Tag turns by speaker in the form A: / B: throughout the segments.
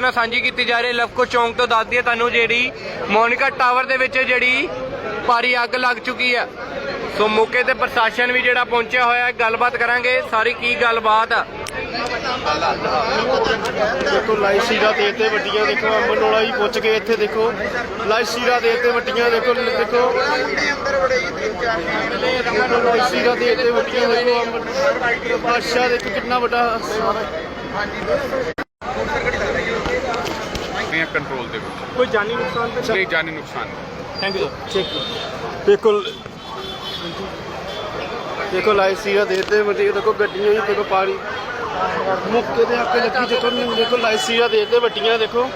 A: ਨਾਲ ਸਾਂਝੀ ਕੀਤੀ ਜਾ ਰਹੀ ਹੈ ਲਵਕੋ ਚੌਂਕ ਤੋਂ ਦੱਸਦੀ ਹੈ ਤੁਹਾਨੂੰ ਜਿਹੜੀ ਮੋਨਿਕਾ ਟਾਵਰ ਦੇ ਵਿੱਚ ਜਿਹੜੀ ਭਾਰੀ ਅੱਗ ਲੱਗ ਚੁੱਕੀ ਹੈ। ਸੋ ਮੌਕੇ ਤੇ ਪ੍ਰਸ਼ਾਸਨ ਵੀ ਜਿਹੜਾ ਪਹੁੰਚਿਆ ਹੋਇਆ ਹੈ। ਗੱਲਬਾਤ ਕਰਾਂਗੇ। ਸਾਰੀ ਕੀ ਗੱਲਬਾਤ ਆ?
B: ਦੇਖੋ, ਲਾਈ ਸੀਰਾ ਦੇ ਤੇ ਵੱਡੀਆਂ ਦੇਖੋ ਅੰਬਨੋਲਾ ਹੀ ਪੁੱਜ ਕੇ ਇੱਥੇ ਦੇਖੋ। ਲਾਈ ਸੀਰਾ ਦੇ ਤੇ ਵੱਡੀਆਂ ਦੇਖੋ ਦੇਖੋ। ਦੇਖੋ ਸੀਰਾ ਦੇ ਤੇ ਵੱਡੀਆਂ ਦੇਖੋ ਬਾਦਸ਼ਾਹ ਦੇਖੋ, ਕਿੰਨਾ ਵੱਡਾ
C: ਨੇ ਕੰਟਰੋਲ ਦੇ ਵਿੱਚ।
B: ਕੋਈ ਜਾਨੀ ਨੁਕਸਾਨ ਤਾਂ
C: ਨਹੀਂ ਜਾਨੀ ਨੁਕਸਾਨ ਨਹੀਂ।
B: ਥੈਂਕ ਯੂ ਚੈੱਕ ਦੇਖੋ ਦੇਖੋ ਲਾਈ ਸੀਰਾ ਦੇ ਤੇ ਵੱਡੀ ਦੇਖੋ ਗੱਡੀਆਂ ਵੀ ਦੇਖੋ ਪਾਰੀ। ਮੁੱਕੇ ਦੇ ਅੱਗੇ ਲੱਗੀ ਦੇਖੋ ਦੇਖੋ ਲਾਈ ਸੀਰਾ ਦੇ ਤੇ ਵੱਡੀਆਂ ਦੇਖੋ।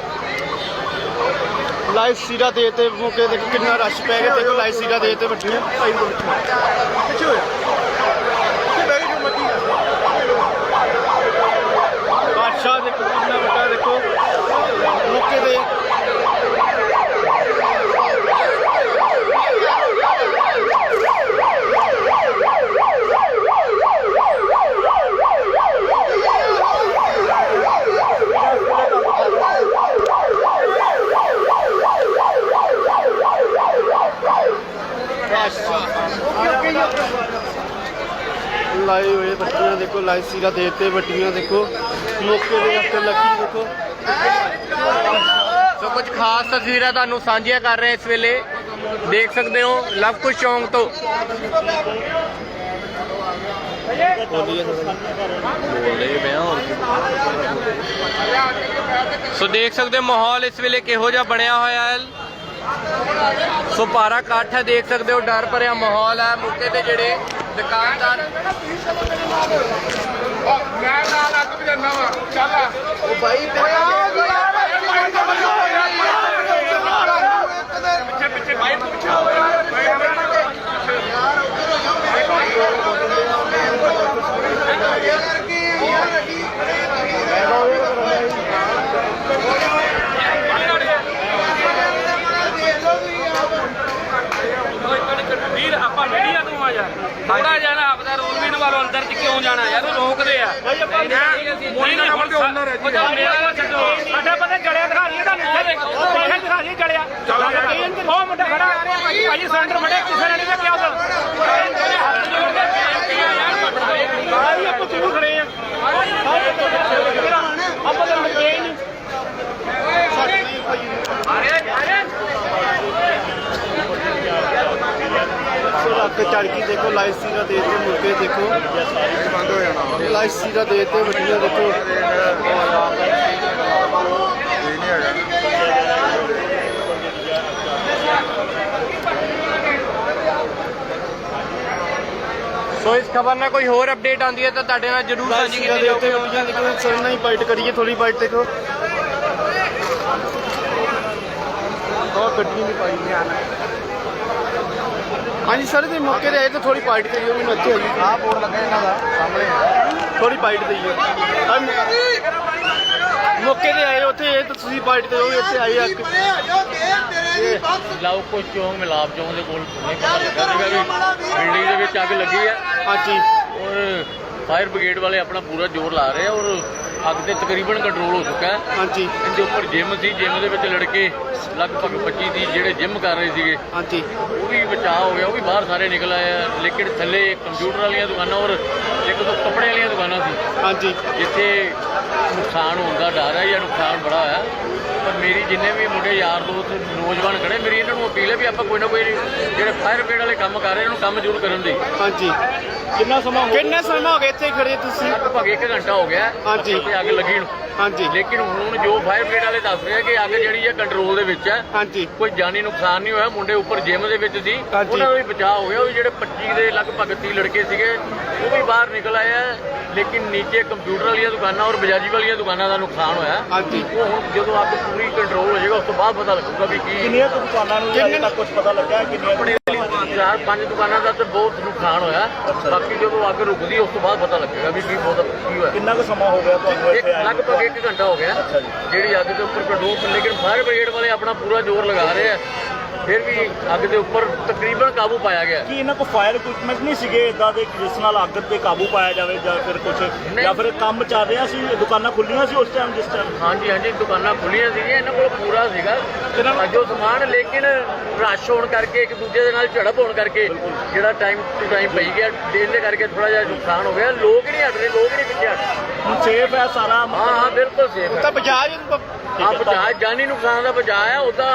B: ਲਾਈ ਸੀਰਾ ਦੇ ਤੇ ਮੁੱਕੇ ਦੇਖੋ ਕਿੰਨਾ ਰਸ਼ ਪੈ ਗਿਆ ਦੇਖੋ ਲਾਈ ਸੀਰਾ ਦੇ ਤੇ ਵੱਡੀਆਂ ਭਾਈ ਬੋਲ ਪਿੱਛੇ ਹੋਇਆ ਬਾਦਸ਼ਾਹ ਦੇਖੋ ਕਿੰਨਾ ਵੱਡਾ ਦੇਖੋ ਮੁੱਕੇ ਦੇ ਲਾਏ ਹੋਏ ਬੱਟੀਆਂ ਦੇਖੋ ਲਾਈ ਸੀਰਾ ਦੇ ਤੇ ਦੇਖੋ ਮੌਕੇ ਦੇ ਉੱਤੇ ਲੱਗੀ ਦੇਖੋ।
A: ਸੋ ਕੁਝ ਖਾਸ ਤਸਵੀਰਾਂ ਤੁਹਾਨੂੰ ਸਾਂਝੀਆਂ ਕਰ ਰਹੇ ਇਸ ਵੇਲੇ। ਦੇਖ ਸਕਦੇ ਹੋ ਲਵਕੁਸ਼ ਚੌਂਕ ਤੋਂ। ਸੋ ਦੇਖ ਸਕਦੇ ਹੋ, ਮਾਹੌਲ ਇਸ ਵੇਲੇ ਕਿਹੋ ਜਿਹਾ ਬਣਿਆ ਹੋਇਆ ਹੈ। ਸੋ ਪਾਰਾ ਇਕੱਠ ਹੈ, ਦੇਖ ਸਕਦੇ ਹੋ, ਡਰ ਭਰਿਆ ਮਾਹੌਲ ਹੈ। ਮੌਕੇ ਤੇ ਜਿਹੜੇ ਦੁਕਾਨਦਾਰ।
C: ਮੈਂ ਨਾਲ ਅੱਗ ਵੀ ਜਾਂਦਾ ਵਾ। ਚੱਲ ਪਿੱਛੇ ਪਿੱਛੇ ਬਾਈਕ ਤੋਂ ਪਿੱਛੇ ਹੋ
D: ਵੀਰ ਆਪਾਂ ਮੀਡੀਆ ਤੋਂ ਆ ਯਾਰ ਥੋੜਾ ਜਿਹਾ ਨਾ ਆਪਦਾ ਰੋਲ ਵੀ ਨਿਭਾਲੋ ਅੰਦਰ ਚ ਕਿਉਂ ਜਾਣਾ ਯਾਰ ਉਹ ਰੋਕਦੇ ਆ ਹੁਣ ਓਨਰ ਹੈ ਜੀ? ਸਾਡਾ ਪਤਾ ਜੜਿਆ ਦਿਖਾ ਰਹੀ ਤੁਹਾਨੂੰ ਇੱਥੇ ਦਿਖਾ ਰਹੀ ਜੜਿਆ। ਉਹ ਮੁੰਡਾ ਖੜਾ। ਭਾਈ ਸਿਲੰਡਰ ਫੜਿਆ ਕਿਸੇ ਨੇ ਨਹੀਂ ਦੇਖਿਆ ਉਧਰ। ਆਈ ਆਪਾਂ ਕਿਉਂ ਖੜੇ ਆ ਆਪਾਂ ਤਾਂ ਗਏ ਹੀ ਨਹੀਂ
B: ਕੇ ਦੇਖੋ ਲਾਈ ਸੀਰਾ ਦੇ ਤੇ ਮੁਰਗੇ ਦੇਖੋ ਬੰਦ ਹੋ ਜਾਣਾ ਲਾਈ ਸੀਰਾ ਦੇ ਤੇ ਵੱਡੀਆਂ ਦੇਖੋ।
A: ਸੋ ਇਸ ਖਬਰ ਨਾਲ ਕੋਈ ਹੋਰ ਅਪਡੇਟ ਆਉਂਦੀ ਹੈ ਤਾਂ ਤੁਹਾਡੇ ਨਾਲ ਜਰੂਰ ਸਾਂਝੀ
B: ਸੀਰਾ
A: ਕੀਤੀ ਜਾਊਗੀ
B: ਵੱਡੀਆਂ ਦੇਖੋ ਸਰਨਾ ਹੀ ਬਾਈਟ ਕਰੀਏ ਥੋੜੀ ਬਾਈਟ ਦੇਖੋ। ਬਹੁਤ ਗੱਡੀ ਨਹੀਂ ਪਾਈ ਧਿਆਨ ਹਾਂਜੀ ਸਰ ਤੇ ਮੌਕੇ ਤੇ ਆਏ ਤਾਂ ਥੋੜੀ ਬਾਈਟ ਕਰੀਓ ਮੈਨੂੰ ਇੱਥੇ ਆਈ। ਆਹ ਬੋਰਡ ਲੱਗਾ ਇਹਨਾਂ ਦਾ ਸਾਹਮਣੇ। ਥੋੜੀ ਬਾਈਟ ਦਈਓ ਮੌਕੇ ਤੇ ਆਏ ਉੱਥੇ ਇਹ ਤਾਂ ਤੁਸੀਂ ਬਾਈਟ ਦਿਓ ਇੱਥੇ ਆਏ ਆ।
E: ਲਾਓ ਕੋ ਚੌਂਕ ਮਿਲਾਪ ਚੌਂਕ ਦੇ ਕੋਲ ਨਹੀਂ ਪਤਾ ਲੱਗਾ ਸੀਗਾ ਵੀ ਬਿਲਡਿੰਗ ਦੇ ਵਿੱਚ ਅੱਗ ਲੱਗੀ ਹੈ
B: ਹਾਂਜੀ।
E: ਔਰ ਫਾਇਰ ਬ੍ਰਿਗੇਡ ਵਾਲੇ ਆਪਣਾ ਪੂਰਾ ਜ਼ੋਰ ਲਾ ਰਹੇ ਆ ਔਰ ਅੱਗ ਤੇ ਤਕਰੀਬਨ ਕੰਟਰੋਲ ਹੋ ਚੁੱਕਾ ਹੈ।
B: ਹਾਂਜੀ।
E: ਇਹਦੇ ਉੱਪਰ ਜਿਮ ਸੀ। ਜਿਮ ਦੇ ਵਿੱਚ ਲੜਕੇ ਲਗਭਗ 25 ਦੀ ਜਿਹੜੇ ਜਿਮ ਕਰ ਰਹੇ ਸੀਗੇ।
B: ਹਾਂਜੀ।
E: ਉਹ ਵੀ ਬਚਾਅ ਹੋ ਗਿਆ। ਉਹ ਵੀ ਬਾਹਰ ਸਾਰੇ ਨਿਕਲ ਆਏ ਆ। ਲੇਕਿਨ ਥੱਲੇ ਕੰਪਿਊਟਰ ਵਾਲੀਆਂ ਦੁਕਾਨਾਂ ਔਰ ਇੱਕ ਦੋ ਕੱਪੜੇ ਵਾਲੀਆਂ ਦੁਕਾਨਾਂ ਸੀ।
B: ਹਾਂਜੀ।
E: ਜਿੱਥੇ ਨੁਕਸਾਨ ਹੋਣ ਦਾ ਡਰ ਹੈ ਜਾਂ ਨੁਕਸਾਨ ਬੜਾ ਹੋਇਆ। ਪਰ ਮੇਰੀ ਜਿੰਨੇ ਵੀ ਮੁੰਡੇ ਯਾਰ ਦੋਸਤ ਨੌਜਵਾਨ ਖੜੇ ਮੇਰੀ ਇਹਨਾਂ ਨੂੰ ਅਪੀਲ ਹੈ ਵੀ ਆਪਾਂ ਕੋਈ ਨਾ ਕੋਈ ਜਿਹੜੇ ਫਾਇਰ ਬ੍ਰਿਗੇਡ ਵਾਲੇ ਕੰਮ ਕਰ ਰਹੇ ਇਹਨਾਂ ਨੂੰ ਕੰਮ ਜ਼ਰੂਰ ਕਰਨ ਦੀ।
B: ਹਾਂਜੀ। ਕਿੰਨਾ ਸਮਾਂ ਕਿੰਨਾ ਸਮਾਂ ਹੋ ਗਿਆ ਇੱਥੇ ਖੜੇ ਤੁਸੀਂ?
E: ਲਗਭਗ 1 ਘੰਟਾ ਹੋ ਗਿਆ
B: ਹਾਂਜੀ।
E: ਤੇ ਅੱਗ ਲੱਗੀ ਨੂੰ।
B: ਹਾਂਜੀ।
E: ਲੇਕਿਨ ਹੁਣ ਜੋ ਫਾਇਰ ਬ੍ਰਿਗੇਡ ਵਾਲੇ ਦੱਸ ਰਹੇ ਆ ਕਿ ਅੱਗ ਜਿਹੜੀ ਹੈ ਕੰਟਰੋਲ ਦੇ ਵਿੱਚ ਹੈ।
B: ਹਾਂਜੀ।
E: ਕੋਈ ਜਾਨੀ ਨੁਕਸਾਨ ਨਹੀਂ ਹੋਇਆ ਮੁੰਡੇ ਉੱਪਰ ਜਿਮ ਦੇ ਵਿੱਚ ਸੀ। ਉਹਨਾਂ ਦਾ ਵੀ ਬਚਾਅ ਹੋ ਗਿਆ ਉਹ ਜਿਹੜੇ 25 ਦੇ ਲਗਭਗ 30 ਲੜਕੇ ਸੀਗੇ ਉਹ ਵੀ ਬਾਹਰ ਨਿਕਲ ਆਏ ਆ। ਲੇਕਿਨ ਨੀਚੇ ਕੰਪਿਊਟਰ ਵਾਲੀਆਂ ਦੁਕਾਨਾਂ ਔਰ ਬਜਾਜੀ ਵਾਲੀਆਂ ਦੁਕਾਨਾਂ ਦਾ ਨੁਕਸਾਨ ਹੋਇਆ। ਹੁਣ ਜਦੋਂ ਅੱਗ ਪੂਰੀ ਕੰਟਰੋਲ ਹੋ ਜਾਏਗਾ ਉਸ ਤੋਂ ਬਾਅਦ ਪਤਾ ਲੱਗੂਗਾ ਵੀ ਕੀ
B: ਕਿੰਨੀਆਂ ਕੁ ਦੁਕਾਨਾਂ ਨੂੰ
E: ਅਜੇ ਤੱਕ
B: ਕੁਝ ਪਤਾ ਲੱਗਾ ਕਿੰਨੀਆਂ
E: ਚਾਰ ਪੰਜ ਦੁਕਾਨਾਂ ਦਾ ਤਾਂ ਬਹੁਤ ਨੁਕਸਾਨ ਹੋਇਆ। ਬਾਕੀ ਜਦੋਂ ਅੱਗ ਰੁਕਦੀ ਉਸ ਤੋਂ ਬਾਅਦ ਪਤਾ ਲੱਗੇਗਾ ਵੀ ਕੀ ਬਹੁਤ ਕੀ ਹੋਇਆ।
B: ਕਿੰਨਾ ਕੁ ਸਮਾਂ ਹੋ ਗਿਆ ਤੁਹਾਨੂੰ
E: ਇੱਕ ਲਗਭਗ 1 ਘੰਟਾ ਹੋ ਗਿਆ। ਜਿਹੜੀ ਅੱਗ ਦੇ ਉੱਪਰ ਕੰਟਰੋਲ ਲੇਕਿਨ ਫਾਇਰ ਬ੍ਰਿਗੇਡ ਵਾਲੇ ਆਪਣਾ ਪੂਰਾ ਜ਼ੋਰ ਲਗਾ ਰਹੇ ਆ। ਫਿਰ ਵੀ ਅੱਗ ਦੇ ਉੱਪਰ ਤਕਰੀਬਨ ਕਾਬੂ ਪਾਇਆ ਗਿਆ।
F: ਕੀ ਇਹਨਾਂ ਕੋਲ ਫਾਇਰ ਇਕਵਿਪਮੈਂਟ ਨਹੀਂ ਸੀਗੇ ਇਦਾਂ ਦੇ ਕਿ ਜਿਸ ਨਾਲ ਅੱਗ ਤੇ ਕਾਬੂ ਪਾਇਆ ਜਾਵੇ ਜਾਂ ਫਿਰ ਕੁਝ ਜਾਂ ਫਿਰ ਕੰਮ ਚੱਲ ਰਿਹਾ ਸੀ ਦੁਕਾਨਾਂ ਖੁੱਲੀਆਂ ਸੀ ਉਸ ਟਾਈਮ ਜਿਸ ਟਾਈਮ
E: ਹਾਂਜੀ ਹਾਂਜੀ ਦੁਕਾਨਾਂ ਖੁੱਲੀਆਂ ਸੀਗੀਆਂ ਇਹਨਾਂ ਕੋਲ ਪੂਰਾ ਸੀਗਾ। ਜੋ ਸਮਾਨ ਲੇਕਿਨ ਰਸ਼ ਹੋਣ ਕਰਕੇ ਇੱਕ ਦੂਜੇ ਦੇ ਨਾਲ ਝੜਪ ਹੋਣ ਕਰਕੇ ਜਿਹੜਾ ਟਾਈਮ ਟੂ ਟਾਈਮ ਪਈ ਗਿਆ ਦੇਣ ਦੇ ਕਰਕੇ ਥੋੜਾ ਜਿਹਾ ਨੁਕਸਾਨ ਹੋ ਗਿਆ। ਲੋਕ ਹੀ ਨਹੀਂ ਹਟ ਰਹੇ ਲੋਕ ਹੀ ਨਹੀਂ ਪਿੱਛੇ ਹਟ ਰਹੇ।
F: ਹੁਣ ਸੇਫ ਹੈ ਸਾਰਾ।
E: ਹਾਂ ਹਾਂ ਬਿਲਕੁਲ ਸੇਫ
G: ਤਾਂ ਬਜਾਜ
E: ਹਾਂ ਬਚਾਅ ਜਾਨੀ ਨੁਕਸਾਨ ਦਾ ਬਚਾਅ ਹੈ ਉਹਦਾ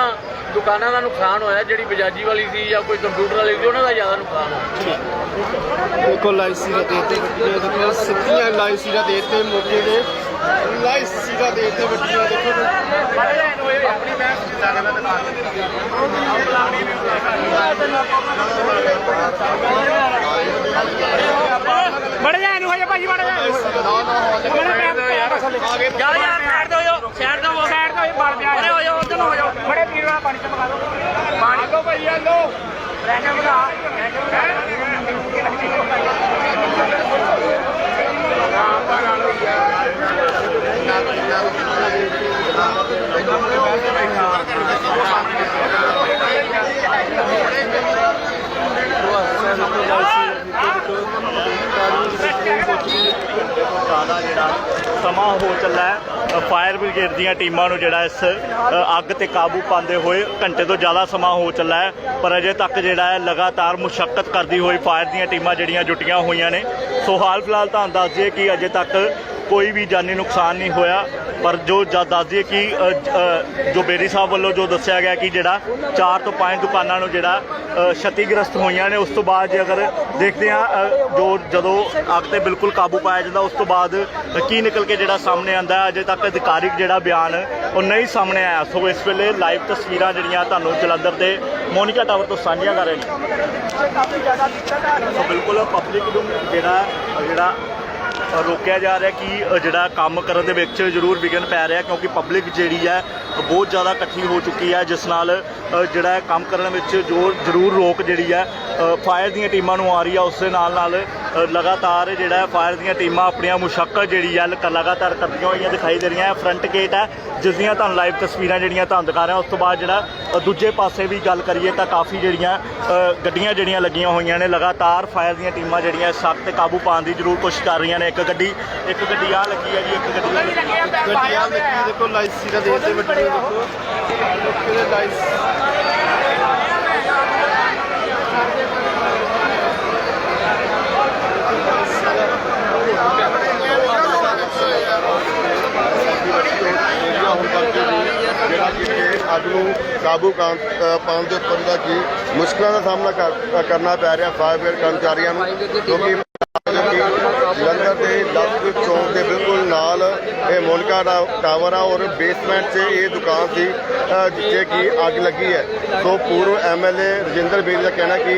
E: ਦੁਕਾਨਾਂ ਦਾ ਨੁਕਸਾਨ ਹੋਇਆ ਜਿਹੜੀ ਬਜਾਜੀ ਵਾਲੀ ਸੀ ਜਾਂ ਕੋਈ ਕੰਪਿਊਟਰ ਵਾਲੀ ਸੀ ਉਹਨਾਂ ਦਾ ਜ਼ਿਆਦਾ ਨੁਕਸਾਨ ਹੋਇਆ।
G: ਦੇਖੋ ਲਾਈਵ ਸੀਰਾ ਦੇ ਤੇ ਵੱਡੀਆਂ ਦੇਖੋ ਸਿੱਧੀਆਂ ਲਾਈਵ ਸੀਰਾ ਦੇ ਤੇ ਮੌਕੇ ਦੇ ਲਾਈਵ ਸੀਰਾ ਦੇ ਤੇ ਵੱਡੀਆਂ ਦੇਖੋ।
C: ਆਪਣੀ ਮੈਂ ਮੈਂ ਦੁਕਾਨ
B: ਬੜੇ ਜਾ ਨੂੰ ਹੋ ਜਾ ਭਾਜੀ ਬੜੇ ਜਾ ਜਾ ਯਾਰ ਸਾਈਡ ਦੋ ਜੋ ਸਾਈਡ ਦੋ ਸਾਈਡ ਦੋ ਬੜ ਜਾ ਅਰੇ ਹੋ ਜਾ ਉਧਰ ਨੂੰ ਹੋ ਜਾ ਬੜੇ ਪੀਣ ਵਾਲਾ ਪਾਣੀ ਚ ਮਗਾ ਦੋ। ਪਾਣੀ ਦੋ ਭਾਈ ਆ ਲੋ ਲੈ
F: ਫਾਇਰ ਬ੍ਰਿਗੇਡ ਦੀਆਂ ਟੀਮਾਂ ਨੂੰ ਜਿਹੜਾ ਇਸ ਅੱਗ ਤੇ ਕਾਬੂ ਪਾਉਂਦੇ ਹੋਏ ਘੰਟੇ ਤੋਂ ਜ਼ਿਆਦਾ ਸਮਾਂ ਹੋ ਚੱਲਾ ਹੈ, ਪਰ ਅਜੇ ਤੱਕ ਜਿਹੜਾ ਹੈ ਲਗਾਤਾਰ ਮੁਸ਼ਕਲ ਕਰਦੀ ਹੋਈ ਫਾਇਰ ਦੀਆਂ ਟੀਮਾਂ ਜਿਹੜੀਆਂ ਜੁਟੀਆਂ ਹੋਈਆਂ ਨੇ। ਸੋ ਹਾਲ ਫਿਲਹਾਲ ਤੁਹਾਨੂੰ ਦੱਸ ਦਈਏ ਕਿ ਅਜੇ ਤੱਕ ਕੋਈ ਵੀ ਜਾਨੀ ਨੁਕਸਾਨ ਨਹੀਂ ਹੋਇਆ ਪਰ ਜੋ ਜਦ ਦੱਸ ਦਈਏ ਕਿ ਜੋ ਬੇਰੀ ਸਾਹਿਬ ਵੱਲੋਂ ਜੋ ਦੱਸਿਆ ਗਿਆ ਕਿ ਜਿਹੜਾ 4 ਤੋਂ 5 ਦੁਕਾਨਾਂ ਨੂੰ ਜਿਹੜਾ ਅ, ਛਤੀਗ੍ਰਸਤ ਹੋਈਆਂ ਨੇ ਉਸ ਤੋਂ ਬਾਅਦ ਜੇ ਅਗਰ ਦੇਖਦੇ ਆ ਜੋ ਜਦੋਂ ਅੱਗ ਤੇ ਬਿਲਕੁਲ ਕਾਬੂ ਪਾਇਆ ਜਾਂਦਾ ਉਸ ਤੋਂ ਬਾਅਦ ਕੀ ਨਿਕਲ ਕੇ ਜਿਹੜਾ ਸਾਹਮਣੇ ਆਂਦਾ ਅਜੇ ਤੱਕ ਅਧਿਕਾਰਿਕ ਜਿਹੜਾ ਬਿਆਨ ਉਹ ਨਹੀਂ ਸਾਹਮਣੇ ਆਇਆ। ਸੋ ਇਸ ਵੇਲੇ ਲਾਈਵ ਤਸਵੀਰਾਂ ਜਿਹੜੀਆਂ ਤੁਹਾਨੂੰ ਜਲੰਧਰ ਦੇ ਮੋਨਿਕਾ ਟਾਵਰ ਤੋਂ ਸਾਂਝੀਆਂ ਕਰ ਰਹੇ ਨੇ। ਸੋ ਬਿਲਕੁਲ ਪਬਲਿਕ ਨੂੰ ਜਿਹੜਾ ਜਿਹੜਾ ਰੋਕਿਆ ਜਾ ਰਿਹਾ ਕਿ ਜਿਹੜਾ ਕੰਮ ਕਰਨ ਦੇ ਵਿੱਚ ਜ਼ਰੂਰ ਵਿਘਨ ਪੈ ਰਿਹਾ ਕਿਉਂਕਿ ਪਬਲਿਕ ਜਿਹੜੀ ਹੈ ਬਹੁਤ ਜ਼ਿਆਦਾ ਇਕੱਠੀ ਹੋ ਚੁੱਕੀ ਹੈ, ਜਿਸ ਨਾਲ ਜਿਹੜਾ ਕੰਮ ਕਰਨ ਵਿੱਚ ਜੋ ਜ਼ਰੂਰ ਰੋਕ ਜਿਹੜੀ ਹੈ ਫਾਇਰ ਦੀਆਂ ਟੀਮਾਂ ਨੂੰ ਆ ਰਹੀ ਹੈ ਉਸ ਦੇ ਨਾਲ ਨਾਲ ਲਗਾਤਾਰ ਜਿਹੜਾ ਫਾਇਰ ਦੀਆਂ ਟੀਮਾਂ ਆਪਣੀਆਂ ਮੁਸ਼ੱਕਲ ਜਿਹੜੀ ਹੈ ਲਗਾਤਾਰ ਕਰਦੀਆਂ ਹੋਈਆਂ ਦਿਖਾਈ ਦੇ ਰਹੀਆਂ ਫਰੰਟ ਗੇਟ ਹੈ, ਜਿਸ ਦੀਆਂ ਤੁਹਾਨੂੰ ਲਾਈਵ ਤਸਵੀਰਾਂ ਜਿਹੜੀਆਂ ਤੁਹਾਨੂੰ ਦਿਖਾ ਰਿਹਾ, ਉਸ ਤੋਂ ਬਾਅਦ ਜਿਹੜਾ ਦੂਜੇ ਪਾਸੇ ਵੀ ਗੱਲ ਕਰੀਏ ਤਾਂ ਕਾਫੀ ਜਿਹੜੀਆਂ ਗੱਡੀਆਂ ਜਿਹੜੀਆਂ ਲੱਗੀਆਂ ਹੋਈਆਂ ਨੇ, ਲਗਾਤਾਰ ਫਾਇਰ ਦੀਆਂ ਟੀਮਾਂ ਜਿਹੜੀਆਂ ਇਸ ਤੇ ਕਾਬੂ ਪਾਉਣ ਦੀ ਜ਼ਰੂਰ ਕੋਸ਼ਿਸ਼ ਕਰ ਰਹੀਆਂ ਨੇ। ਇੱਕ ਗੱਡੀ ਇੱਕ ਗੱਡੀ ਆ ਲੱਗੀ ਹੈ ਜੀ, ਇੱਕ ਗੱਡੀ ਆ ਲੱਗੀ ਹੈ।
G: ਦੇਖੋ ਲਾਈਵ ਸੀਰਾ ਦੇ ਤੇ ਦੇਖੋ। ਮੌਕੇ ਦੇ ਲਾਈਵ
H: ਏਰੀਆ ਹੋਣ ਕਰਕੇ ਵੀ ਜਿਹੜਾ ਕਿ ਇਹ ਅੱਗ ਨੂੰ ਕਾਬੂ ਕਾਂ- ਪਾਉਣ ਦੇ ਉੱਪਰ ਦਾ ਕੀ ਮੁਸ਼ਕਲਾਂ ਦਾ ਸਾਹਮਣਾ ਕਰ- ਕਰਨਾ ਪੈ ਰਿਹਾ ਫਾਇਰ ਬ੍ਰਿਗੇਡ ਕਰਮਚਾਰੀਆਂ ਨੂੰ, ਕਿਉਂਕਿ ਜਲੰਧਰ ਦੇ ਲੱਖ ਚੌਂਕ ਦੇ ਬਿਲਕੁਲ ਨਾਲ ਇਹ ਮੋਨਕਾ ਦਾ ਟਾਵਰ ਆ ਔਰ ਬੇਸਮੈਂਟ 'ਚ ਇਹ ਦੁਕਾਨ ਸੀ ਜਿੱਥੇ ਕਿ ਅੱਗ ਲੱਗੀ ਹੈ। ਸੋ ਪੂਰਵ ਐਮਐਲਏ ਰਜਿੰਦਰ ਬੇਰੀ ਦਾ ਕਹਿਣਾ ਕਿ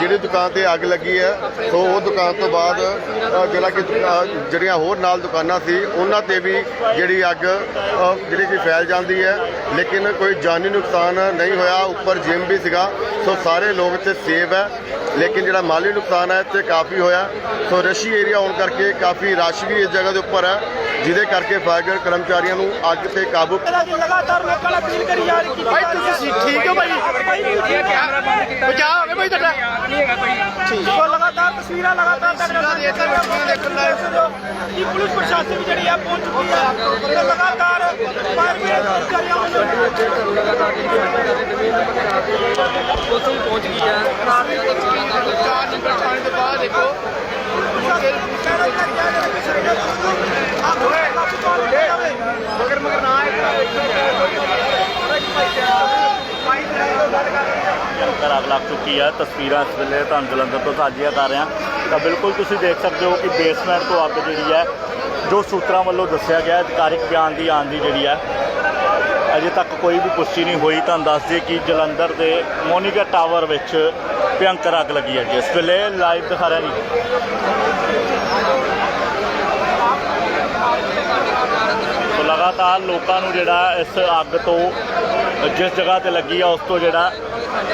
H: ਜਿਹੜੀ ਦੁਕਾਨ ਤੇ ਅੱਗ ਲੱਗੀ ਹੈ ਸੋ ਉਹ ਦੁਕਾਨ ਤੋਂ ਬਾਅਦ ਜਿਹੜਾ ਕਿ ਜਿਹੜੀਆਂ ਹੋਰ ਨਾਲ ਦੁਕਾਨਾਂ ਸੀ ਉਹਨਾਂ ਤੇ ਵੀ ਜਿਹੜੀ ਅੱਗ ਜਿਹੜੀ ਕਿ ਫੈਲ ਜਾਂਦੀ ਹੈ। ਲੇਕਿਨ ਕੋਈ ਜਾਨੀ ਨੁਕਸਾਨ ਨਹੀਂ ਹੋਇਆ ਉੱਪਰ ਜਿਮ ਵੀ ਸੀਗਾ। ਸੋ ਸਾਰੇ ਲੋਕ ਇੱਥੇ ਸੇਫ ਹੈ। ਲੇਕਿਨ ਜਿਹੜਾ ਮਾਲੀ ਨੁਕਸਾਨ ਹੈ ਇੱਥੇ ਕਾਫੀ ਹੋਇਆ। ਸੋ ਰਸ਼ੀ ਏਰੀਆ ਹੋਣ ਕਰਕੇ ਕਾਫੀ ਰਸ਼ ਵੀ ਇਸ ਜਗ੍ਹਾ ਦੇ ਉੱਪਰ ਹੈ ਜਿਹਦੇ ਕਰਕੇ ਫਾਇਰ ਕਰਮਚਾਰੀਆਂ ਨੂੰ ਅੱਗ ਤੇ ਕਾਬੂ
F: ਲਗਾਤਾਰ ਲੋਕਾਂ ਨੇ ਅਪੀਲ ਕਰੀ ਜਾ ਰਹੀ
G: ਭਾਈ ਤੁਸੀਂ ਠੀਕ ਹੋ ਬਚਾਅ ਹੋ ਗਿਆ ਭਾਈ ਤੁਹਾਡਾ।
F: ਲਗਾਤਾਰ ਤਸਵੀਰਾਂ ਲਗਾਤਾਰ
G: ਤਸਵੀਰਾਂ live।
F: ਕਿ ਪੁਲਿਸ ਪ੍ਰਸ਼ਾਸਨ ਵੀ ਜਿਹੜੀ ਆ ਪਹੁੰਚ ਚੁੱਕੀ ਹੈ ਤੇ ਲਗਾਤਾਰ ਫਾਇਰ ਬ੍ਰਿਗੇਡ ਕਰਮਚਾਰੀਆਂ ਵੱਲੋਂ
G: ਚਾਰ ਨੰਬਰ ਥਾਣੇ ਦੇ ਬਾਹਰ ਦੇਖੋ ਮਗਰ ਮਗਰ ਨਾ
F: ਅੰਦਰ ਲੱਗ ਚੁੱਕੀ ਹੈ ਤਸਵੀਰਾਂ ਇਸ ਵੇਲੇ ਤੁਹਾਨੂੰ ਜਲੰਧਰ ਤੋਂ ਸਾਂਝੀਆਂ ਕਰ ਰਿਹਾ। ਤਾਂ ਬਿਲਕੁਲ ਤੁਸੀਂ ਦੇਖ ਸਕਦੇ ਹੋ ਕਿ ਬੇਸਮੈਂਟ ਤੋਂ ਅੱਗ ਜਿਹੜੀ ਹੈ, ਜੋ ਸੂਤਰਾਂ ਵੱਲੋਂ ਦੱਸਿਆ ਗਿਆ, ਅਧਿਕਾਰਿਕ ਬਿਆਨ ਦੀ ਆਉਣ ਦੀ ਜਿਹੜੀ ਹੈ, ਅਜੇ ਤੱਕ ਕੋਈ ਵੀ ਪੁਸ਼ਟੀ ਨਹੀਂ ਹੋਈ। ਤੁਹਾਨੂੰ ਦੱਸ ਦਈਏ ਕਿ ਜਲੰਧਰ ਦੇ ਮੋਨਿਕਾ ਟਾਵਰ ਵਿੱਚ ਭਿਅੰਕਰ ਅੱਗ ਲੱਗੀ ਹੈ ਜੀ। ਇਸ ਵੇਲੇ ਲਾਈਵ ਦਿਖਾ ਰਿਹਾ ਨਹੀਂ ਲਗਾਤਾਰ ਲੋਕਾਂ ਨੂੰ ਜਿਹੜਾ ਇਸ ਅੱਗ ਤੋਂ, ਜਿਸ ਜਗ੍ਹਾ ਤੇ ਲੱਗੀ ਆ, ਉਸ ਤੋਂ ਜਿਹੜਾ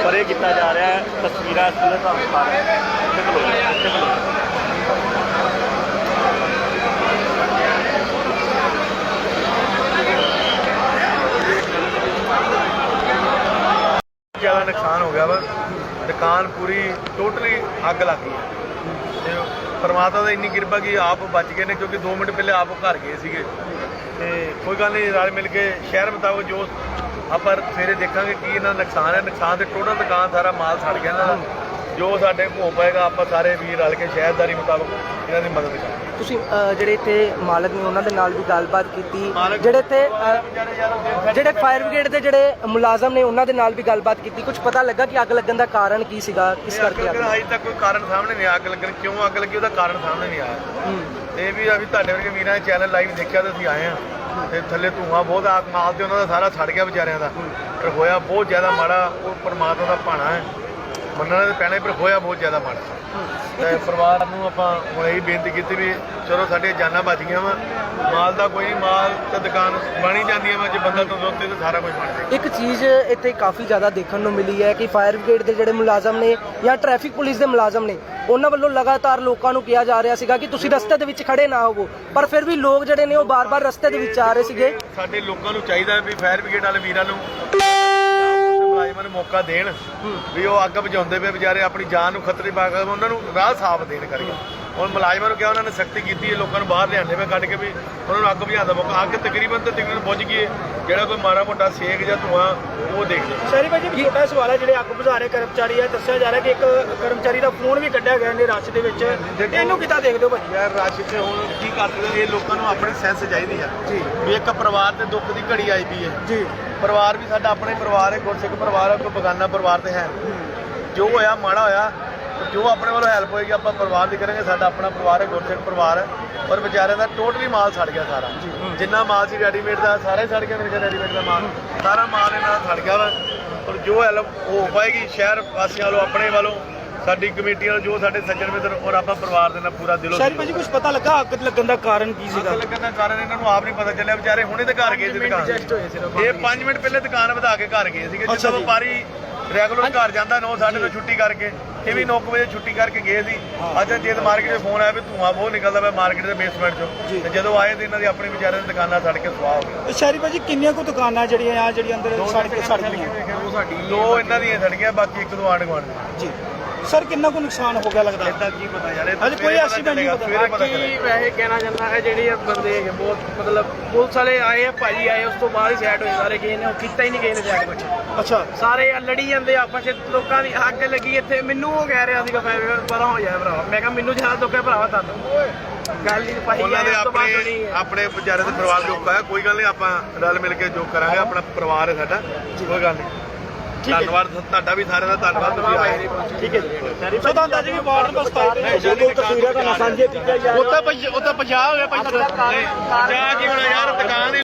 F: ਪਰੇ ਕੀਤਾ ਜਾ ਰਿਹਾ ਹੈ। ਤਸਵੀਰਾਂ ਇਸ ਵੇਲੇ ਤੁਹਾਨੂੰ ਦਿਖਾ ਰਹੇ ਹਾਂ। ਦੇਖ ਲਓ ਜੀ, ਦੇਖ ਲਓ ਬੱਚਿਆਂ ਦਾ
G: ਨੁਕਸਾਨ ਹੋ ਗਿਆ ਵਾ? ਦੁਕਾਨ ਪੂਰੀ ਟੋਟਲੀ ਅੱਗ ਲੱਗ ਗਈ ਹੈ। ਤੇ ਪਰਮਾਤਮਾ ਦੀ ਇੰਨੀ ਕਿਰਪਾ ਕਿ ਆਪ ਬਚ ਗਏ ਨੇ ਕਿਉਂਕਿ 2 ਮਿੰਟ ਪਹਿਲੇ ਆਪ ਘਰ ਗਏ ਸੀਗੇ। ਤੇ ਕੋਈ ਗੱਲ ਨਹੀਂ ਰਲ ਮਿਲ ਕੇ ਸ਼ਹਿਰ ਮੁਤਾਬਕ ਜੋ ਆਪਾਂ ਸਵੇਰੇ ਦੇਖਾਂਗੇ ਕੀ ਇਹਨਾਂ ਦਾ ਨੁਕਸਾਨ ਹੈ। ਨੁਕਸਾਨ ਤੇ ਟੋਟਲ ਦੁਕਾਨ ਸਾਰਾ ਮਾਲ ਸੜ ਗਿਆ ਦਾ। ਜੋ ਸਾਡੇ ਹੋ ਪਾਏਗਾ ਆਪਾਂ ਸਾਰੇ ਵੀਰ ਰਲ ਕੇ ਸ਼ਹਿਰਦਾਰੀ ਮੁਤਾਬਕ ਇਹਨਾਂ ਦੀ ਮਦਦ ਕਰਾਂਗੇ।
I: ਤੁਸੀਂ ਜਿਹੜੇ ਇੱਥੇ ਮਾਲਕ ਨੇ ਉਹਨਾਂ ਦੇ ਨਾਲ ਵੀ ਗੱਲਬਾਤ ਕੀਤੀ। ਜਿਹੜੇ ਇੱਥੇ ਜਿਹੜੇ ਫਾਇਰ ਬ੍ਰਿਗੇਡ ਦੇ ਜਿਹੜੇ ਮੁਲਾਜ਼ਮ ਨੇ ਉਹਨਾਂ ਦੇ ਨਾਲ ਵੀ ਗੱਲਬਾਤ ਕੀਤੀ। ਕੁਝ ਪਤਾ ਲੱਗਾ ਕਿ ਅੱਗ ਲੱਗਣ ਦਾ ਕਾਰਨ ਕੀ ਸੀਗਾ? ਕਿਸ ਕਰਕੇ ਅੱਗ
G: ਅਜੇ ਤੱਕ ਕੋਈ ਕਾਰਨ ਸਾਹਮਣੇ ਨਹੀਂ ਆਇਆ। ਅੱਗ ਲੱਗਣ ਕਿਉਂ ਅੱਗ ਲੱਗੀ? ਉਹਦਾ ਕਾਰਨ ਸਾਹਮਣੇ ਨਹੀਂ ਆਇਆ। ਤੇ ਇਹ ਵੀ ਵੀ ਤੁਹਾਡੇ ਵਰਗੇ ਵੀਰਾਂ ਦੇ ਚੈਨਲ ਲਾਈਵ ਦੇਖਿਆ ਤੇ ਅਸੀਂ ਆਏ ਆ ਤੇ ਥੱਲੇ ਧੂਆਂ ਬਹੁਤ ਆ ਮਾਲ ਤੇ ਉਹਨਾਂ ਦਾ ਸਾਰਾ ਸੜ ਗਿਆ ਵਿਚਾਰਿਆਂ ਦਾ। ਪਰ ਹੋਇਆ ਬਹੁਤ ਜ਼ਿਆਦਾ ਮਾੜਾ ਉਹ ਪਰਮਾਤਮਾ ਦਾ ਭਾਣਾ ਹੈ। ਮੰਨਣਾ ਤੇ ਪੈਣਾ ਹੀ, ਪਰ ਹੋਇਆ ਬਹੁਤ ਜ਼ਿਆਦਾ ਮਾੜਾ। ਤੇ ਪਰਿਵਾਰ ਨੂੰ ਆਪਾਂ ਹੁਣ ਇਹ ਬੇਨਤੀ ਕੀਤੀ ਵੀ ਚਲੋ ਸਾਡੇ ਜਾਨਾਂ ਬਚ ਗਈਆਂ ਵਾ। ਮਾਲ ਦਾ ਕੋਈ ਮਾਲ ਤੇ ਦੁਕਾਨ ਬਣੀ ਜਾਂਦੀ ਵਾ ਜੇ ਬੰਦਾ ਤੰਦਰੁਸਤ ਹੈ ਤੇ ਸਾਰਾ ਕੁਝ ਬਣ
I: ਇੱਕ ਚੀਜ਼ ਇੱਥੇ ਕਾਫੀ ਜ਼ਿਆਦਾ ਦੇਖਣ ਨੂੰ ਮਿਲੀ ਹੈ ਕਿ ਫਾਇਰ ਬ੍ਰਿਗੇਡ ਦੇ ਜਿਹੜੇ ਮੁਲਾਜ਼ਮ ਨੇ ਜਾਂ ਟ੍ਰੈਫਿਕ ਪੁਲਿਸ ਦੇ ਮੁਲਾਜ਼ਮ ਨੇ ਉਹਨਾਂ ਵੱਲੋਂ ਲਗਾਤਾਰ ਲੋਕਾਂ ਨੂੰ ਕਿਹਾ ਜਾ ਰਿਹਾ ਸੀਗਾ ਕਿ ਤੁਸੀਂ ਰਸਤੇ ਦੇ ਵਿੱਚ ਖੜੇ ਨਾ ਹੋਵੋ। ਪਰ ਫਿਰ ਵੀ ਲੋਕ ਜਿਹੜੇ ਨੇ ਉਹ ਬਾਰ-ਬਾਰ ਰਸਤੇ ਦੇ ਵਿੱਚ ਆ ਰਹੇ ਸੀਗੇ।
G: ਸਾਡੇ ਲੋਕਾਂ ਨੂੰ ਚਾਹੀਦਾ ਵੀ ਫਾਇਰ ਬ੍ਰਿਗੇਡ ਵਾਲੇ ਵੀਰਾਂ ਨੂੰ ਮੁਲਾਜ਼ਮਾਂ ਨੂੰ ਮੌਕਾ ਦੇਣ ਵੀ ਉਹ ਅੱਗ ਬੁਝਾਉਂਦੇ ਪਏ ਵਿਚਾਰੇ ਆਪਣੀ ਜਾਨ ਨੂੰ ਖਤਰੇ ਪਾ ਕੇ ਉਹਨਾਂ ਨੂੰ ਰਾਹ ਸਾਫ਼ ਦੇਣ ਕਰਕੇ। ਹੁਣ ਮੁਲਾਜ਼ਮਾਂ ਨੂੰ ਕਿਹਾ ਉਹਨਾਂ ਨੇ ਸਖਤੀ ਕੀਤੀ ਹੈ ਲੋਕਾਂ ਨੂੰ ਬਾਹਰ ਲਿਆਂਦੇ ਪਏ ਕੱਢ ਕੇ ਵੀ ਉਹਨਾਂ ਨੂੰ ਅੱਗ ਬੁਝਾਉਣ ਦਾ ਮੌਕਾ। ਅੱਗ ਤਕਰੀਬਨ ਤੇ ਤਕਰੀਬਨ ਬੁਝ ਗਈ ਹੈ। ਜਿਹੜਾ ਕੋਈ ਮਾੜਾ ਮੋਟਾ ਸੇਕ ਜਾਂ ਧੂਆਂ ਉਹ ਦੇਖਦੇ
D: ਸ਼ਹਿਰੀ ਭਾਜੀ ਇੱਕ ਛੋਟਾ ਸਵਾਲ ਹੈ ਜਿਹੜੇ ਅੱਗ ਬੁਝਾ ਰਹੇ ਕਰਮਚਾਰੀ ਹੈ ਦੱਸਿਆ ਜਾ ਰਿਹਾ ਕਿ ਇੱਕ ਕਰਮਚਾਰੀ ਦਾ ਫੋਨ ਵੀ ਕੱਢਿਆ ਗਿਆ ਇਹਨੇ ਰਸ਼ ਦੇ ਵਿੱਚ। ਇਹਨੂੰ ਕਿੱਦਾਂ ਦੇਖਦੇ ਹੋ ਭਾਜੀ
G: ਯਾਰ ਰਸ਼ ਤੇ ਹੁਣ ਕੀ ਕਰ ਸਕਦੇ ਇਹ ਲੋਕਾਂ ਨੂੰ ਆਪਣੀ ਸੈਂਸ ਚਾਹੀਦੀ ਆ।
D: ਜੀ।
G: ਵੀ ਇੱਕ ਪਰਿਵਾਰ ਤੇ ਦੁੱਖ ਦੀ ਘੜੀ ਆਈ ਪਈ ਹੈ।
D: ਜੀ।
G: ਪਰਿਵਾਰ ਵੀ ਸਾਡਾ ਆਪਣਾ ਪਰਿਵਾਰ ਹੈ ਗੁਰਸਿੱਖ ਪਰਿਵਾਰ ਹੈ ਕੋਈ ਬਗਾਨਾ ਪਰਿਵਾਰ ਤੇ ਹੈ ਜੋ ਹੋਇਆ ਮਾੜਾ ਹੋਇਆ ਜੋ ਆਪਣੇ ਵੱਲੋਂ ਹੈਲਪ ਹੋਏਗੀ ਆਪਾਂ ਪਰਿਵਾਰ ਦੀ ਕਰਾਂਗੇ। ਸਾਡਾ ਆਪਣਾ ਪਰਿਵਾਰ ਹੈ ਗੁਰਸਿੱਖ ਪਰਿਵਾਰ ਹੈ। ਪਰ ਵਿਚਾਰਿਆਂ ਦਾ ਟੋਟਲੀ ਮਾਲ ਸੜ ਗਿਆ ਸਾਰਾ। ਜਿੰਨਾ ਮਾਲ ਸੀ ਰੈਡੀਮੇਡ ਦਾ ਸਾਰਾ ਸੜ ਗਿਆ ਮੇਰੇ ਕੋਲ ਰੈਡੀਮੇਡ ਦਾ ਮਾਲ। ਸਾਰਾ ਮਾਲ ਇਹਨਾਂ ਦਾ ਸੜ ਗਿਆ ਵਾ। ਪਰ ਜੋ ਹੈਲਪ ਹੋ ਪਾਏਗੀ ਸ਼ਹਿਰ ਵਾਸੀਆਂ ਵੱਲੋਂ ਆਪਣੇ ਵੱਲੋਂ ਸਾਡੀ ਕਮੇਟੀ ਵੱਲੋਂ ਜੋ ਸਾਡੇ ਸੱਜਣ ਮਿੱਤਰ ਔਰ ਆਪਾਂ ਪਰਿਵਾਰ ਦੇ ਨਾਲ ਪੂਰਾ ਦਿਲੋਂ
D: ਸ਼ਹਿਰੀ ਭਾਜੀ ਕੁਝ ਪਤਾ ਲੱਗਾ ਅੱਗ ਲੱਗਣ ਦਾ ਕਾਰਨ ਕੀ ਸੀਗਾ?
G: ਅੱਗ ਲੱਗਣ ਦਾ ਕਾਰਨ ਇਹਨਾਂ ਨੂੰ ਆਪ ਨਹੀਂ ਪਤਾ ਚੱਲਿਆ। ਵਿਚਾਰੇ ਹੁਣੇ ਤੇ ਘਰ ਗਏ ਸੀ ਦੁਕਾਨ। ਇਹ 5 ਮਿੰਟ ਪਹਿਲੇ ਦੁਕਾਨ ਵਧਾ ਕੇ ਘਰ ਗਏ ਸੀਗੇ। ਜਿੱਦਾਂ ਵਪਾਰੀ ਰੈਗੂਲਰ ਘਰ ਜਾਂਦਾ 9 ਸਾਢੇ ਤੋਂ ਛੁੱਟੀ ਕਰਕੇ। ਇਹ ਵੀ 9 ਵਜੇ ਛੁੱਟੀ ਕਰਕੇ ਗਏ ਸੀ। ਅੱਜ ਜੇਦ ਮਾਰਕੀਟ ਦੇ ਫੋਨ ਆਇਆ ਵੀ ਧੂਆਂ ਬਹੁਤ ਨਿਕਲਦਾ ਪਿਆ ਮਾਰਕੀਟ ਦੇ ਬੇਸਮੈਂਟ ਚੋਂ। ਤੇ ਜਦੋਂ ਆਏ ਤੇ ਇਹਨਾਂ ਦੀ ਆਪਣੀ ਵਿਚਾਰੇ ਦੀ ਦੁਕਾਨਾਂ ਸੜ ਕੇ ਸੁਆਹ ਹੋ ਗਈ।
D: ਸ਼ਹਿਰੀ ਭਾਜੀ ਕਿੰਨੀਆਂ ਕੁ ਦੁਕਾਨਾਂ ਜਿਹੜੀਆਂ ਆ ਜਿਹੜੀਆਂ ਅੰਦਰ ਸੜ ਕੇ ਸੜ ਗਈਆਂ?
G: ਦੋ ਇਹਨਾਂ ਦੀਆਂ ਸੜ ਗਈਆਂ ਬਾਕੀ ਇੱਕ ਦੋ ਗੁਆਂਢ ਦੀਆਂ।
D: ਜੀ। ਸਰ ਕਿੰਨਾ ਕੁ ਨੁਕਸਾਨ ਹੋ ਗਿਆ ਲੱਗਦਾ?
G: ਇਦਾਂ ਕੀ ਪਤਾ ਯਾਰ
D: ਹਜੇ ਕੋਈ estimate ਨਹੀਂ ਪਤਾ।
G: ਸਵੇਰੇ ਪਤਾ
J: ਕੀ
G: ਚੱਲੇਗਾ।
J: ਵੈਸੇ ਕਹਿਣਾ ਚਾਹੁੰਦਾ ਹੈ ਜਿਹੜੇ ਇਹ ਬੰਦੇ ਹੈਗੇ ਬਹੁਤ ਮਤਲਬ ਪੁਲਿਸ ਵਾਲੇ ਆਏ ਆ ਭਾਜੀ ਆਏ ਉਸ ਤੋਂ ਬਾਅਦ ਹੀ ਸੈਟ ਹੋਏ ਸਾਰੇ ਗਏ ਨੇ ਉਹ ਕੀਤਾ ਹੀ ਨਹੀਂ ਗਏ ਨੇ ਜਾ ਕੇ ਕੁਛ।
D: ਅੱਛਾ।
J: ਸਾਰੇ ਆ ਲੜੀ ਜਾਂਦੇ ਆਪਸ ਵਿੱਚ ਲੋਕਾਂ ਦੀ ਅੱਗ ਲੱਗੀ ਇੱਥੇ ਮੈਨੂੰ ਉਹ ਕਹਿ ਰਿਹਾ ਸੀਗਾ ਫੈਰ ਪਰਾਂ ਹੋ ਜਾਏ ਭਰਾ ਮੈਂ ਕਿਹਾ ਮੈਨੂੰ ਜਹਾਜ਼ ਤੋਂ ਕਿਆ ਭਰਾਵਾ ਤੁਹਾਨੂੰ ਗੱਲ ਹੀ ਭਾਈ
G: ਉਹਨਾਂ ਦੇ ਆਪਣੇ। ਆਪਣੇ ਵਿਚਾਰੇ ਦੇ ਪਰਿਵਾਰ ਜੋ ਕੋਈ ਗੱਲ ਨਹੀਂ ਆਪਾਂ ਰਲ ਮਿਲ ਕੇ ਜੋ ਕਰਾਂਗੇ ਆਪਣਾ ਪਰਿਵਾਰ ਹੈ ਸਾਡਾ ਕੋਈ ਗੱਲ ਨਹੀਂ। ਧੰਨਵਾਦ ਤੁਹਾਡਾ ਵੀ ਸਾਰਿਆਂ ਦਾ ਧੰਨਵਾਦ ਤੁਸੀਂ ਆਏ
D: ਠੀਕ ਹੈ ਜੀ। ਸੋ ਤਾਂ ਅੰਦਾਜ਼ੇ ਵੀ ਵਾਰਡ ਨੰਬਰ 27 ਦੇ ਵਿੱਚ ਤਸਵੀਰਾਂ ਤੁਹਾਨੂੰ ਸਾਂਝੀਆਂ ਕੀਤੀਆਂ ਜਾ
G: ਉਹ ਤਾਂ ਉਹ ਤਾਂ 50 ਹੋ ਗਿਆ ਭਾਈ ਜਾ ਕੀ ਹੋਣਾ ਯਾਰ ਦੁਕਾਨ ਹੀ